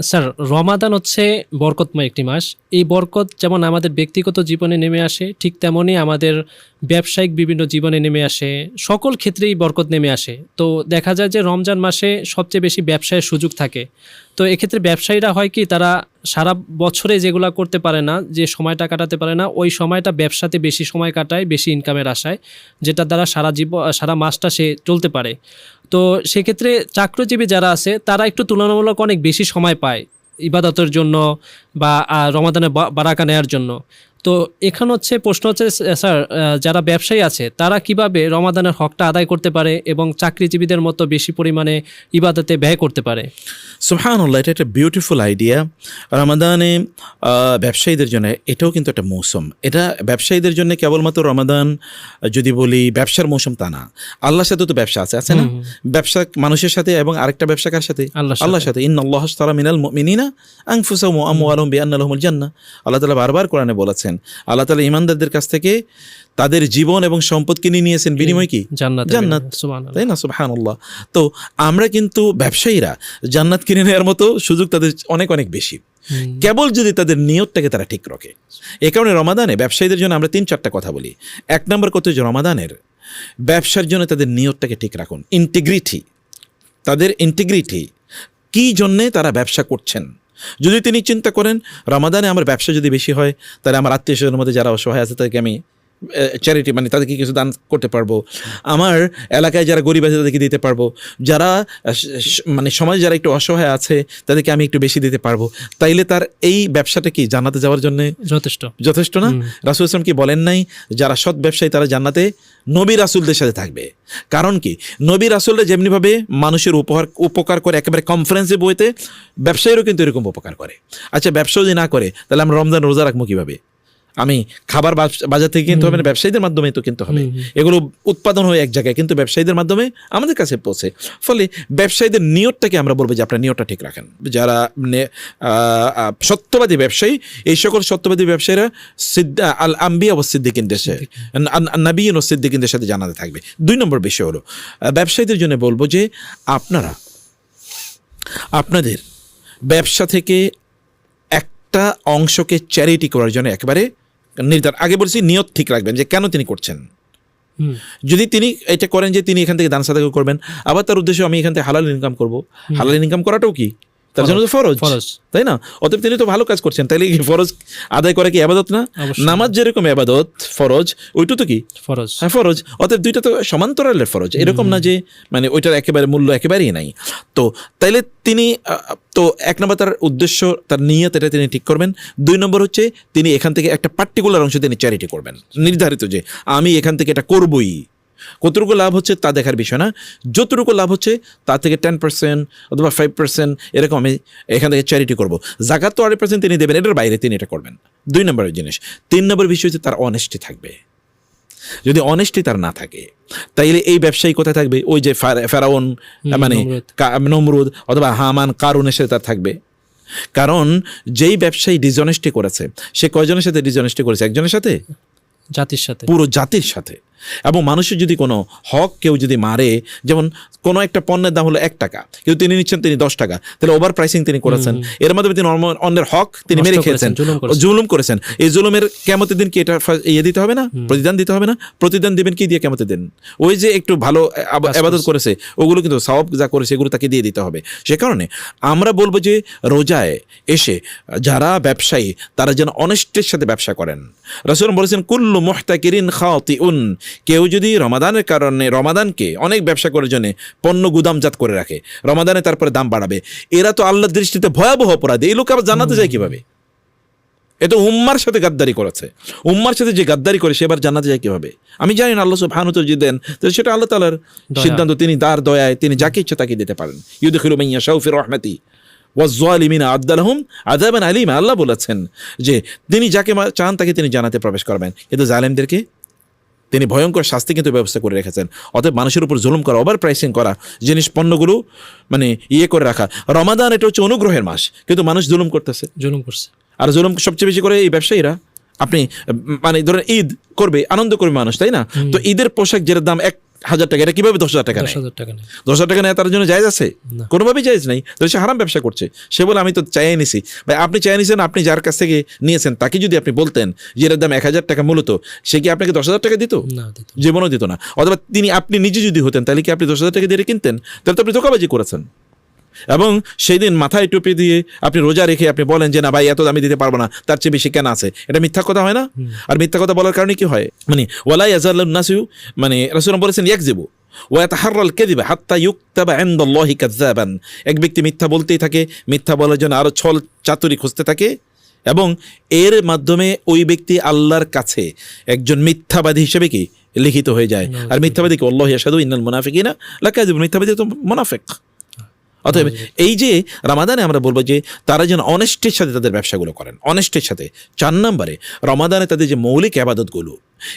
Sir, রমাদান হচ্ছে বরকতময় একটি মাস। এই বরকত যেমন আমাদের ব্যক্তিগত জীবনে নেমে আসে, ঠিক তেমনই আমাদের ব্যবসায়িক বিভিন্ন জীবনে নেমে আসে, সকল ক্ষেত্রেই বরকত নেমে আসে। তো দেখা যায় যে রমজান মাসে সবচেয়ে বেশি ব্যবসায়ের সুযোগ থাকে। তো এক্ষেত্রে ব্যবসায়ীরা হয় কি, তারা সারা বছরে যেগুলো করতে পারে না, যে সময়টা কাটাতে পারে না, ওই সময়টা ব্যবসাতে বেশি সময় কাটায়, বেশি ইনকামের আশায়, যেটা দ্বারা সারা জীব, সারা মাসটা সে চলতে পারে। তো সেক্ষেত্রে চাকরিজীবী যারা আছে, তারা একটু তুলনামূলক অনেক বেশি সময় পায় ইবাদতের জন্য বা রমাদানে বারাকা নেয়ার জন্য। তো এখানে হচ্ছে প্রশ্ন হচ্ছে স্যার যারা ব্যবসায়ী আছে তারা কীভাবে রমাদানের হকটা আদায় করতে পারে এবং চাকরিজীবীদের মতো বেশি পরিমাণে ইবাদতে ব্যয় করতে পারে? সুবহানাল্লাহ এটা একটা বিউটিফুল আইডিয়া রমাদানে ব্যবসায়ীদের জন্য এটাও কিন্তু একটা মৌসুম। এটা ব্যবসায়ীদের জন্য কেবলমাত্র রমাদান যদি বলি ব্যবসার মৌসুম তা না। আল্লাহর সাথে তো ব্যবসা আছে আছে না? ব্যবসা মানুষের সাথে এবং আরেকটা ব্যবসা কার সাথে? আল্লাহর সাথে। আল্লাহর সাথে। ইন আল্লাহ তারা মিনাল মিনিনা আমওয়ালুম বিআন্নালাহুমুল জান্নাহ। আল্লাহ তালা বারবার কোরআনে বলেছেন আল্লাহ তাআলা ইমানদারদের কাছ থেকে তাদের জীবন এবং সম্পদ কিনে নিয়েছেন। বিনিময় কি? জান্নাত। জান্নাত। তাই না? সুবহানাল্লাহ। তো আমরা কিন্তু ব্যবসায়ীরা জান্নাত কিনে নেওয়ার মতো সুযোগ তাদের অনেক অনেক বেশি। কেবল যদি তাদের নিয়তটাকে তারা ঠিক রাখে। এ কারণে রমাদানে ব্যবসায়ীদের জন্য আমরা তিন চারটা কথা বলি। এক নম্বর কথা হচ্ছে রমাদানের ব্যবসার জন্য তাদের নিয়তটাকে ঠিক রাখুন। ইন্টিগ্রিটি তাদের ইন্টিগ্রিটি কী জন্যে তারা ব্যবসা করছেন? যদি তিনি চিন্তা করেন, রমাদানে আমার ব্যবসা যদি বেশি হয়, তাহলে আমার আত্মীয় স্বজনের মধ্যে যারা অসহায় আছে, তাদেরকে আমি চ্যারিটি মানে তাদেরকে কিছু দান করতে পারব। আমার এলাকায় যারা গরিব আছে তাদেরকে দিতে পারব। যারা মানে সমাজে যারা একটু অসহায় আছে তাদেরকে আমি একটু বেশি দিতে পারব। তাইলে তার এই ব্যবসাটা কি জান্নাতে যাওয়ার জন্য? যথেষ্ট। যথেষ্ট না? রাসুল ইসলাম কি বলেন নাই? যারা সৎ ব্যবসায়ী তারা জান্নাতে নবী রাসুলদের সাথে থাকবে। কারণ কি? নবী রাসুলরা যেমনিভাবে মানুষের উপহার উপকার করে একেবারে কনফারেন্সে বইতে ব্যবসায়ীরও কিন্তু এরকম উপকার করে। আচ্ছা ব্যবসা যদি না করে তাহলে আমরা রমজান রোজা রাখব কীভাবে? আমি খাবার বাজার থেকে কিনতে হবে না ব্যবসায়ীদের মাধ্যমে তো কিনতে হবে। এগুলো উৎপাদন হয়ে এক জায়গায় কিন্তু ব্যবসায়ীদের মাধ্যমে আমাদের কাছে পৌঁছে। ফলে ব্যবসায়ীদের নিয়তটাকে আমরা বলব যে আপনার নিয়তটা ঠিক রাখেন। যারা সত্যবাদী ব্যবসায়ী এই সকল সত্যবাদী ব্যবসায়ীরা সিদ্দা আল আম্বিয়া ও সিদ্দিকিনদের সাথে নাবিয়ন ও সিদ্দিকিনদের সাথে জানাতে থাকবে। দুই নম্বর বিষয় হলো ব্যবসায়ীদের জন্য বলব যে আপনারা আপনাদের ব্যবসা থেকে একটা অংশকে চ্যারিটি করার জন্য একেবারে নির্ধারণ আগে বলছি নিয়ত ঠিক রাখবেন যে কেন তিনি করছেন। যদি তিনি এটা করেন যে তিনি এখান থেকে দান সাদাকা করবেন আবার তার উদ্দেশ্যে আমি এখান থেকে হালাল ইনকাম করব। হালাল ইনকাম করাটাও কি? তার জন্য তো ফরজ। তাই না? অতএব তিনি তো ভালো কাজ করছেন। তাইলে ফরজ আদায় করা কি আবাদত না? নামাজ যেরকম আবাদত ফরজ ওইটা তো কি? ফরজ। হ্যাঁ ফরজ। অতএব দুইটা তো সমান্তরালের ফরজ। এরকম না যে মানে ওইটার একেবারে মূল্য একেবারেই নাই। তো তাইলে তিনি তো এক নম্বর তার উদ্দেশ্য তার নিয়ত এটা তিনি ঠিক করবেন। দুই নম্বর হচ্ছে তিনি এখান থেকে একটা পার্টিকুলার অংশ তিনি চ্যারিটি করবেন। নির্ধারিত যে আমি এখান থেকে এটা করবই। কতটুকু লাভ হচ্ছে তা দেখার বিষয় না। যতটুকু লাভ হচ্ছে তা থেকে টেন পার্সেন্ট অথবা ফাইভ পার্সেন্ট এরকম আমি এখান থেকে চ্যারিটি করব। জাকাত তো আড়াই পার্সেন্ট তিনি দেবেন এটার বাইরে তিনি এটা করবেন। দুই নম্বরের জিনিস তিন নম্বর বিষয় হচ্ছে তার অনেস্টি থাকবে। যদি অনেস্টি তার না থাকে তাইলে এই ব্যবসায়ী কোথায় থাকবে? ওই যে ফেরাউন মানে নমরুদ। অথবা হামান কারুনের সাথে তার থাকবে। কারণ যেই ব্যবসায়ী ডিজনেস্টি করেছে সে কয়জনের সাথে ডিজনেস্টি করেছে? একজনের সাথে? জাতির সাথে। পুরো জাতির সাথে। এবং মানুষের যদি কোনো হক কেউ যদি মারে যেমন কোনো একটা পণ্যের দাম হলো এক টাকা কিন্তু তিনি নিচ্ছেন তিনি দশ টাকা তাহলে ওভার প্রাইসিং তিনি করেছেন। এর মাধ্যমে তিনি অন্যের হক তিনি মেরে খেয়েছেন। জুলুম করেছেন। এই জুলুমের কেমতের দিন কি এটা ইয়ে দিতে হবে না? প্রতিদান দিতে হবে না? প্রতিদান দিবেন কি দিয়ে কেমতের দিন? ওই যে একটু ভালো আবাদত করেছে ওগুলো কিন্তু সওয়াব যা করেছে এগুলো তাকে দিয়ে দিতে হবে। সে কারণে আমরা বলব যে রোজায় এসে যারা ব্যবসায়ী তারা যেন অনেস্টের সাথে ব্যবসা করেন। রসুল বলেছেন কুল্লু মোহতাকিরিন খাওয়াতি উন কেউ যদি রমাদানের কারণে রমাদানকে অনেক ব্যবসা করার জন্য পণ্য গুদামজাত করে রাখে রমাদানে তারপরে দাম বাড়াবে। এরা তো আল্লাহর দৃষ্টিতে ভয়াবহ অপরাধী। এই লোক আবার জানাতে যায় কীভাবে? এটা উম্মার সাথে গাদ্দারি করেছে। উম্মার সাথে যে গাদ্দারি করে সেবার জানাতে যায় কীভাবে? আমি জানি না আল্লাহ সুবহানাহু যদি দেন তো সেটা আল্লাহ তাআলার সিদ্ধান্ত। তিনি তার দয়ায় তিনি যাকে ইচ্ছা তাকে দিতে পারেন। ইউদখিলু মান ইয়াশাউ ফি রাহমাতি ওয়াজ-যালিমিনা আদালাহুম আযাবান আলীমা। আল্লাহ বলেছেন যে তিনি যাকে চান তাকে তিনি জানাতে প্রবেশ করবেন। কিন্তু জালেমদেরকে তিনি ভয়ঙ্কর শাস্তি কিন্তু ব্যবস্থা করে রেখেছেন। অতএব মানুষের উপর জুলুম করা ওভার প্রাইসিং করা জিনিস পণ্যগুলো মানে ইয়ে করে রাখা। রমাদান এটা হচ্ছে অনুগ্রহের মাস কিন্তু মানুষ জুলুম করতেছে। জুলুম করছে। আর জুলুম সবচেয়ে বেশি করে এই ব্যবসায়ীরা। আপনি মানে ধরেন ঈদ করবে আনন্দ করবে মানুষ তাই না? তো ঈদের পোশাক যেটার দাম এক হাজার টাকা এটা কীভাবে দশ হাজার টাকা দশ নেয়? হাজার টাকা নেই দশ হাজার টাকা নেয় তার জন্য জায়েজ আছে। কোনোভাবেই জায়েজ নাই। তাহলে সে হারাম ব্যবসা করছে। সে বলে আমি তো চাই নিছি। ভাই আপনি চাই নিছেন আপনি যার কাছ থেকে নিয়েছেন তাকে যদি আপনি বলতেন যে এর দাম এক হাজার টাকা মূলত সে কি আপনাকে দশ হাজার টাকা দিত? না দিত জীবনও দিত না। অথবা তিনি আপনি নিজে যদি হতেন তাহলে কি আপনি দশ হাজার টাকা দিয়ে কিনতেন? তাহলে তো আপনি ধোকাবাজি করেছেন। এবং সেই দিন মাথায় টুপি দিয়ে আপনি রোজা রেখে আপনি বলেন যে না ভাই এত দামি দিতে পারব না। তার চেয়ে বেশি কেন আছে? এটা মিথ্যা কথা হয় না? আর মিথ্যা কথা বলার কারণে কি হয়? মানে ওয়ালাই আজাল্লাসিউ মানে রসুল বলেছেন এক যাব ওয়াতাহাররাল কেদিবা হাত্তা ইউক্তাবা ইনদাল্লাহি কাযযাবান এক ব্যক্তি মিথ্যা বলতেই থাকে মিথ্যা বলার জন্য আরও ছল চাতুরি খুঁজতে থাকে এবং এর মাধ্যমে ওই ব্যক্তি আল্লাহর কাছে একজন মিথ্যাবাদী হিসেবে কি? লিখিত হয়ে যায়। আর মিথ্যাবাদী কি? আল্লাহ ইয়াশাদু ইন্নাল মুনাফিকিনা লাকাযিব মিথ্যাবাদী তো মুনাফিক। অতএব এই যে রামাদানে আমরা বলব যে তারা যেন অনেস্টের সাথে তাদের ব্যবসাগুলো করেন অনেস্টের সাথে। চার নম্বরে রমাদানে তাদের যে মৌলিক আবাদতগুলো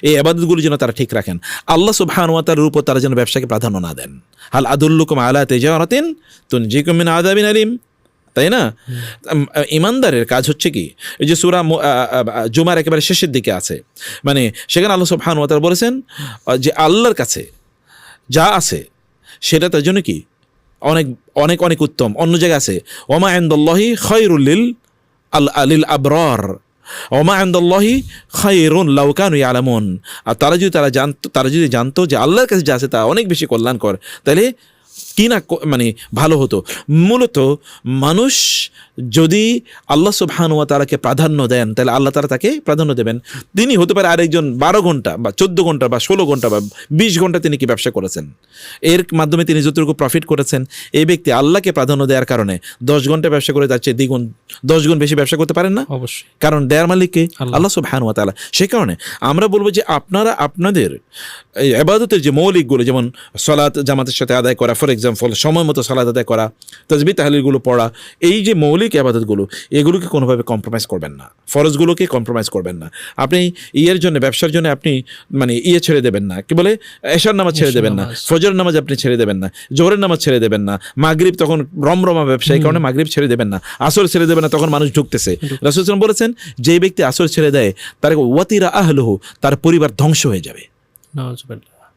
এই আবাদতগুলো যেন তারা ঠিক রাখেন। আল্লাহ সুবহানুয়াতার উপর তারা যেন ব্যবসাকে প্রাধান্য না দেন। হাল আদুল্লুকুম আলা তেজারাতিন তুনজিকুম মিন আযাবিন আলিম। তাই না? ইমানদারের কাজ হচ্ছে কি? এই যে সুরা জুমার একেবারে শেষের দিকে আছে। মানে সেখানে আল্লাহ সুবহানুয়াতার বলেছেন যে আল্লাহর কাছে যা আছে সেটা তার জন্য কি? অনেক অনেক অনেক উত্তম। অন্য জায়গায় আছে, ওমা আন্দল্লাহি খৈরুল্লিল আল আলিল আবরর। ওমা আন্দল্লাহি খৈরুন লাউকানু আলামুন আর তারা যদি, তারা জানতো তারা যদি জানতো যে আল্লাহর কাছে যা আছে তা অনেক বেশি কল্যাণকর, তাহলে কি না মানে ভালো হতো। মূলত মানুষ যদি আল্লাহ সুবহানুয়া তারাকে প্রাধান্য দেন তাহলে আল্লাহ তারা তাকে প্রাধান্য দেবেন। তিনি হতে পারে আরেকজন বারো ঘণ্টা বা চোদ্দ ঘণ্টা বা ষোলো ঘণ্টা বা বিশ ঘণ্টা তিনি কি ব্যবসা করেছেন। এর মাধ্যমে তিনি যতটুকু প্রফিট করেছেন এই ব্যক্তি আল্লাহকে প্রাধান্য দেওয়ার কারণে দশ ঘণ্টা ব্যবসা করে যাচ্ছে দ্বিগুণ দশ গুণ বেশি ব্যবসা করতে পারেন না? অবশ্যই। কারণ দেয়ার মালিককে আল্লাহ। সুবহানুয়া তাআলা। সেই কারণে আমরা বলব যে আপনারা আপনাদের এই আবাদতের যে মৌলিকগুলো যেমন সলাৎ জামাতের সাথে আদায় করা ফর এক্সাম্পল সময় মতো সলাৎ আদায় করা তসবি তাহলিলগুলো পড়া এই যে মৌলিক আবাদতগুলো এগুলোকে কোনোভাবে কম্প্রোমাইজ করবেন না। ফরজগুলোকে কম্প্রোমাইজ করবেন না। আপনি ইয়ের জন্য ব্যবসার জন্য আপনি মানে ইয়ে ছেড়ে দেবেন না। কি বলে? এশার নামাজ ছেড়ে দেবেন না। ফজর নামাজ আপনি ছেড়ে দেবেন না। জোহরের নামাজ ছেড়ে দেবেন না। মাগরিব তখন রমরমা ব্যবসা এই কারণে মাগরিব ছেড়ে দেবেন না। আসর ছেড়ে দেবেন না তখন মানুষ ঢুকতেছে। রাসূল বলেছেন যে ব্যক্তি আসর ছেড়ে দেয় তার ওয়াতিরা আহলহু তার পরিবার ধ্বংস হয়ে যাবে।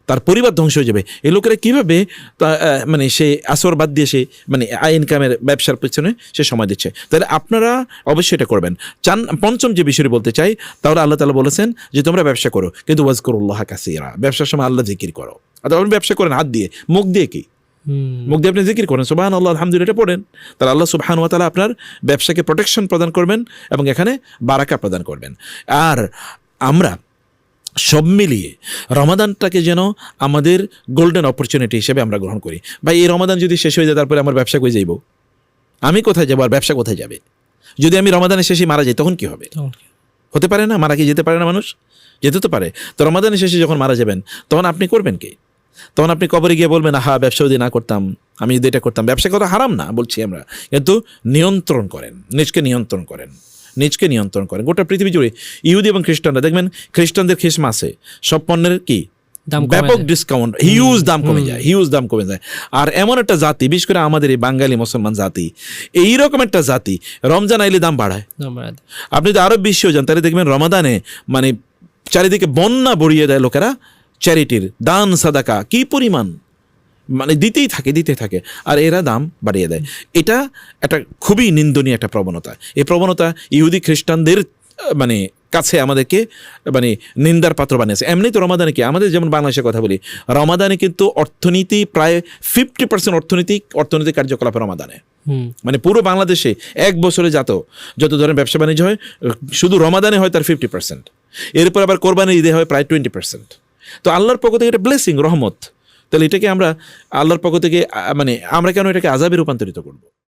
তার পরিবার ধ্বংস হয়ে যাবে। এই লোকেরা কীভাবে তা- মানে সে আসর বাদ দিয়ে সে মানে আই ইনকামের ব্যবসার পেছনে সে সময় দিচ্ছে? তাহলে আপনারা অবশ্যই এটা করবেন। চান পঞ্চম যে বিষয়টি বলতে চাই তাহলে আল্লাহ তালা বলেছেন যে তোমরা ব্যবসা করো কিন্তু ওয়াজ করুল্লাহ কাসিরা ব্যবসার সময় আল্লাহ জিকির করো। অর্থাৎ আপনি ব্যবসা করেন হাত দিয়ে। মুখ দিয়ে কি? মুখ দিয়ে আপনি জিকির করেন। সুবাহান আল্লাহ আলহামদুলিল্লাহ এটা পড়েন। তাহলে আল্লাহ সুবহান তালা আপনার ব্যবসাকে প্রোটেকশন প্রদান করবেন এবং এখানে বারাকা প্রদান করবেন। আর আমরা সব মিলিয়ে রমাদানটাকে যেন আমাদের গোল্ডেন অপরচুনিটি হিসেবে আমরা গ্রহণ করি। ভাই এই রমাদান যদি শেষ হয়ে যায় তারপরে আমার ব্যবসা করে যাইব? আমি কোথায় যাব আর ব্যবসা কোথায় যাবে? যদি আমি রমাদানের শেষে মারা যাই তখন কি হবে? হতে পারে না? মারা কি যেতে পারে না মানুষ? যেতে তো পারে। তো রমাদানের শেষে যখন মারা যাবেন তখন আপনি করবেন কি? তখন আপনি কবরে গিয়ে বলবেন হা ব্যবসা যদি না করতাম আমি যদি এটা করতাম। ব্যবসা করা হারাম না বলছি আমরা। কিন্তু নিয়ন্ত্রণ করেন নিজকে নিয়ন্ত্রণ করেন। নিজকে নিয়ন্ত্রণ করেন গোটা পৃথিবী জুড়ে ইহুদি এবং খ্রিস্টানরা দেখবেন খ্রিস্টানদের খ্রিসমাসে সব পণ্যের কি? ব্যাপক ডিসকাউন্ট হিউজ দাম কমে যায় হিউজ দাম কমে যায়। আর এমন একটা জাতি বিশেষ করে আমাদের এই বাঙালি মুসলমান জাতি এইরকম একটা জাতি রমজান আইলে দাম বাড়ায়। আপনি যদি আরও বিশ্বেও যান তাহলে দেখবেন রমাদানে মানে চারিদিকে বন্যা বড়িয়ে দেয় লোকেরা চ্যারিটির দান সাদাকা কি পরিমাণ? মানে দিতেই থাকে দিতে থাকে। আর এরা দাম বাড়িয়ে দেয়। এটা একটা খুবই নিন্দনীয় একটা প্রবণতা। এই প্রবণতা ইহুদি খ্রিস্টানদের মানে কাছে আমাদেরকে মানে নিন্দার পাত্র বানিয়েছে। এমনি তো রমাদানে কি? আমাদের যেমন বাংলাদেশের কথা বলি রমাদানে কিন্তু অর্থনীতি প্রায় ফিফটি পার্সেন্ট অর্থনৈতিক অর্থনৈতিক কার্যকলাপ রমাদানে। মানে পুরো বাংলাদেশে এক বছরে যাত যত ধরনের ব্যবসা বাণিজ্য হয় শুধু রমাদানে হয় তার ফিফটি পার্সেন্ট এরপর আবার কোরবানি ঈদে হয় প্রায় টোয়েন্টি পার্সেন্ট তো আল্লাহর পক্ষ থেকে এটা ব্লেসিং রহমত। তাহলে এটাকে আমরা আল্লাহর পক্ষ থেকে মানে আমরা কেন এটাকে আজাবে রূপান্তরিত করব?